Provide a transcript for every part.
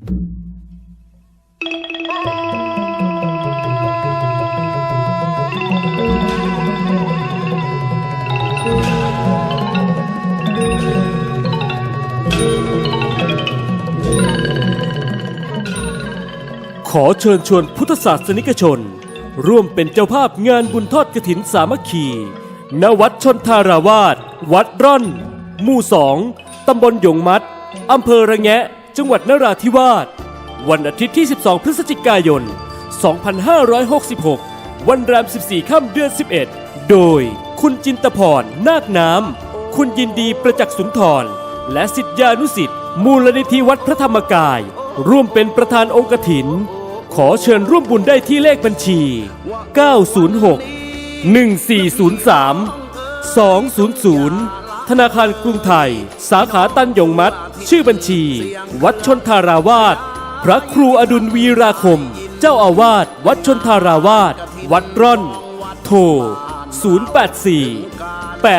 ขอเชิญชวนพุทธศาสนิกชน ร่วมเป็นเจ้าภาพงานบุญทอดกฐินสามัคคี ณ วัดชนทาราวาส วัดร่อน หมู่สอง ตำบลหยงมัด อำเภอระแงะ จังหวัดนราธิวาส วันอาทิตย์ที่ 12 พฤศจิกายน 2566 วันแรม 14 ค่ำเดือน 11 โดยคุณจินตพร นาคน้ำ คุณยินดีประจักษ์สุนทร และสิทธานุสิทธิ์มูลนิธิวัดพระธรรมกาย ร่วมเป็นประธานองค์กถิน ขอเชิญร่วมบุญได้ที่เลขบัญชี 906 1403 200 ธนาคารกรุงไทย สาขาตันยงมัด ชื่อบัญชี วัดชนทาราวาสพระครูอดุลวีราคม เจ้าอาวาสวัดชนทาราวาสวัดร่อน โทร 084 853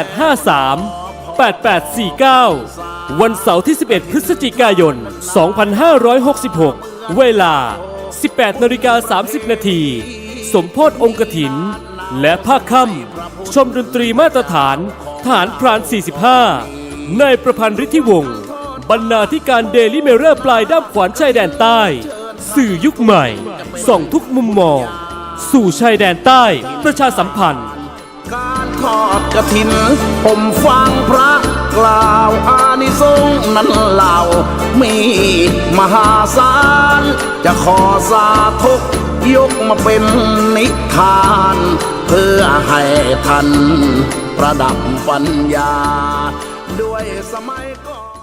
8849 วันเสาร์ที่ 11 พฤศจิกายน 2566 เวลา 18นาฬิกา30 นาที สมโพธองค์กถิน และภาคค่ำชมดนตรีมาตรฐาน ฐานพราน 45 นายประพันธ์ฤทธิวงศ์บรรณาธิการเดลิเมเรอร์ปลายด้ามขวานชายแดนใต้ สื่อยุคใหม่ ส่องทุกมุมมอง สู่ชายแดนใต้ ประชาสัมพันธ์ การทอดกระถิน ผมฟังพระกล่าวอานิสงส์นั้นเล่า มีมหาศาล จะขอสาธุยกมาเป็นนิทาน เพื่อให้ท่าน ประดับปัญญา ด้วยสมัยก่อน